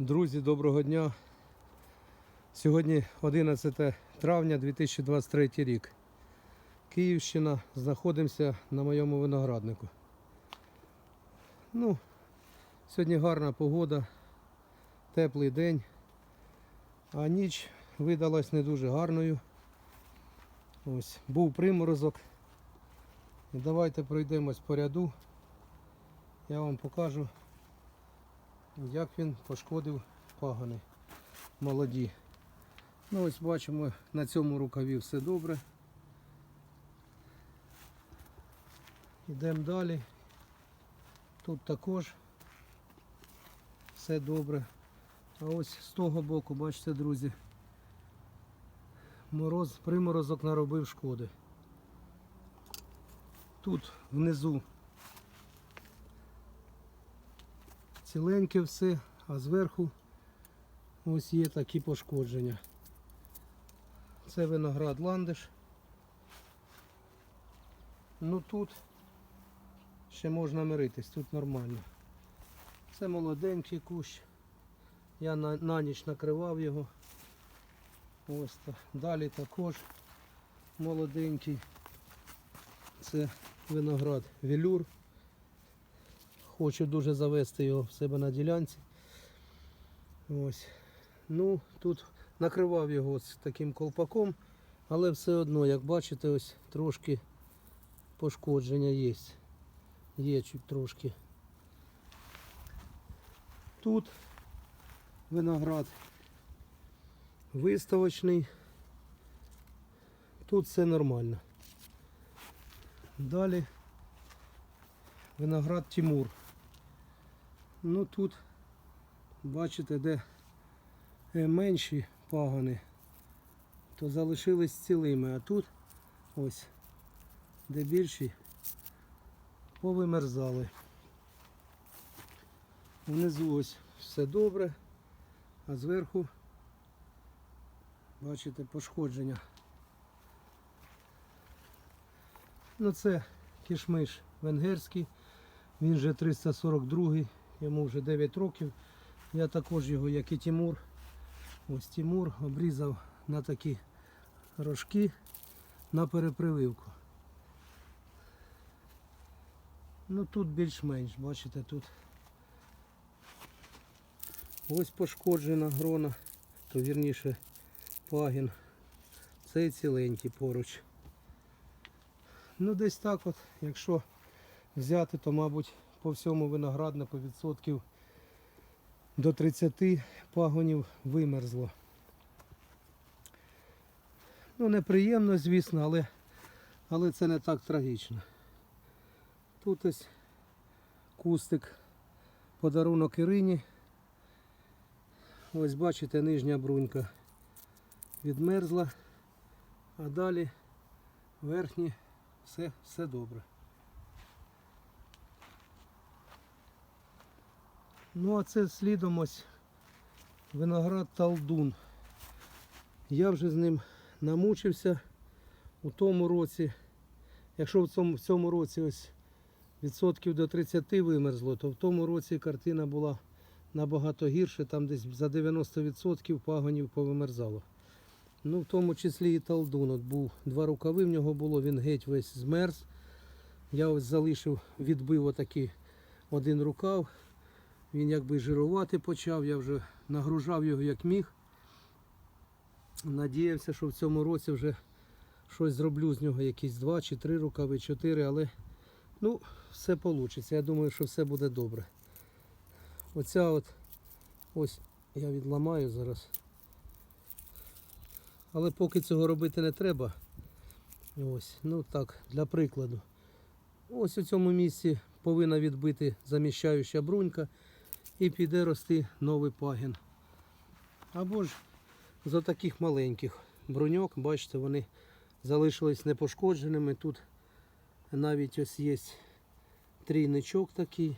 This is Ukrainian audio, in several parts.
Друзі, доброго дня. Сьогодні 11 травня 2023 рік. Київщина. Знаходимося на моєму винограднику. Ну, сьогодні гарна погода, теплий день, а ніч видалась не дуже гарною. Ось, був приморозок. Давайте пройдемось по ряду. Я вам покажу як він пошкодив пагони молоді. Ну ось бачимо, на цьому рукаві все добре. Йдемо далі. Тут також все добре. А ось з того боку, бачите, друзі, мороз, приморозок наробив шкоди. Тут внизу ціленьке все, а зверху ось є такі пошкодження. Це виноград ландиш. Ну тут ще можна миритись, тут нормально. Це молоденький кущ. Я на, на ніч накривав його. Ось так. Далі також молоденький. Це виноград велюр. Хочу дуже завести його в себе на ділянці. Ось. Ну, тут накривав його з таким колпаком, але все одно, як бачите, ось трошки пошкодження є. Є чуть трошки. Тут виноград виставочний. Тут все нормально. Далі виноград Тимур. Ну тут, бачите, де е, менші пагони, то залишились цілими, а тут ось, де більші, повимерзали. Внизу ось все добре, а зверху, бачите, пошкодження. Ну це кішмиш венгерський. Він вже 342 йому вже 9 років. Я також його, як і Тимур. Ось Тимур обрізав на такі рожки на перепрививку. Ну тут більш-менш, бачите, тут ось пошкоджена грона, то вірніше пагін. Цей ціленький поруч. Ну десь так от, якщо взяти, то мабуть по всьому винограднику відсотків до 30 пагонів вимерзло. Ну неприємно, звісно, але, але це не так трагічно. Тут ось кустик подарунок Ірині. Ось бачите, нижня брунька відмерзла, а далі верхні все, все добре. Ну а це слідом ось виноград Талдун. Я вже з ним намучився у тому році. Якщо в цьому, в цьому році ось відсотків до 30 вимерзло, то в тому році картина була набагато гірше, там десь за 90% пагонів повимерзало. Ну, в тому числі і талдун. От був два рукави в нього було, він геть весь змерз. Я ось залишив, відбив отакий один рукав. Він якби жирувати почав, я вже нагружав його як міг. Надіявся, що в цьому році вже щось зроблю з нього, якісь два чи три рукави, чотири, але ну, все вийде. Я думаю, що все буде добре. Оця от ось я відламаю зараз. Але поки цього робити не треба. Ось, ну так, для прикладу. Ось у цьому місці повинна відбити заміщаюча брунька і піде рости новий пагін. Або ж з таких маленьких бруньок, бачите, вони залишились непошкодженими. Тут навіть ось є трійничок такий.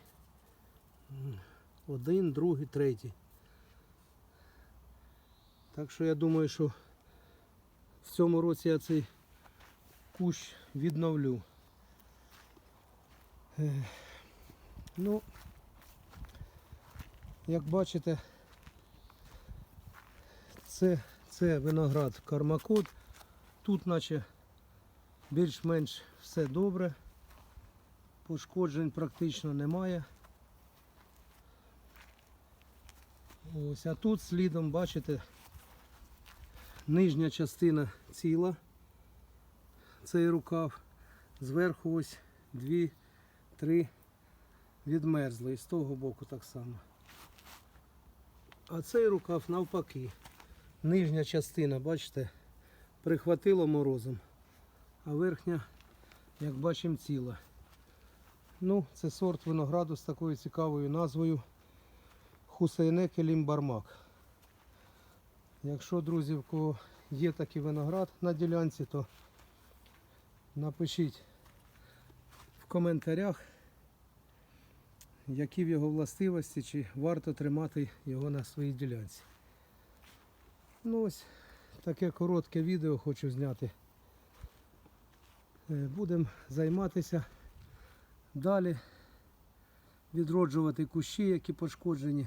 Один, другий, третій. Так що я думаю, що в цьому році я цей кущ відновлю. Ну, як бачите, Це, це виноград кармакот. Тут наче більш-менш все добре. Пошкоджень практично немає. Ось, а тут слідом, бачите, нижня частина ціла. Цей рукав. Зверху ось дві, три відмерзли. І з того боку так само. А цей рукав навпаки. Нижня частина, бачите, прихватило морозом, а верхня, як бачимо, ціла. Ну, це сорт винограду з такою цікавою назвою Хусейнек Лімбармак. Якщо, друзі, в кого є такий виноград на ділянці, то напишіть в коментарях, які в його властивості, чи варто тримати його на своїй ділянці. Ну ось таке коротке відео хочу зняти. Е, Будемо займатися далі, відроджувати кущі, які пошкоджені.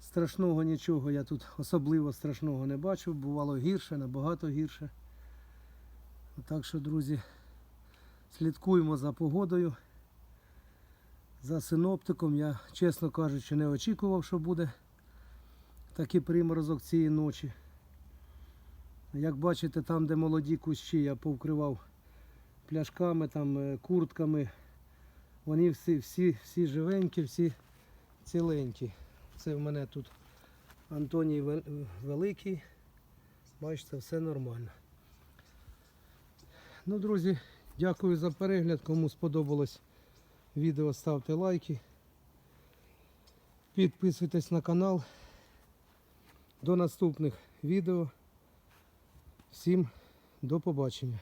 Страшного нічого я тут особливо страшного не бачив, бувало гірше, набагато гірше. Так що, друзі, слідкуємо за погодою, за синоптиком. Я, чесно кажучи, не очікував, що буде такий приморозок цієї ночі. Як бачите, там, де молоді кущі, я повкривав пляшками, там, е, куртками. Вони всі, всі, всі живенькі, всі ціленькі. Це в мене тут Антоній Великий. Бачите, все нормально. Ну, друзі, дякую за перегляд. Кому сподобалось відео, ставте лайки. Підписуйтесь на канал. До наступних відео. Всім до побачення.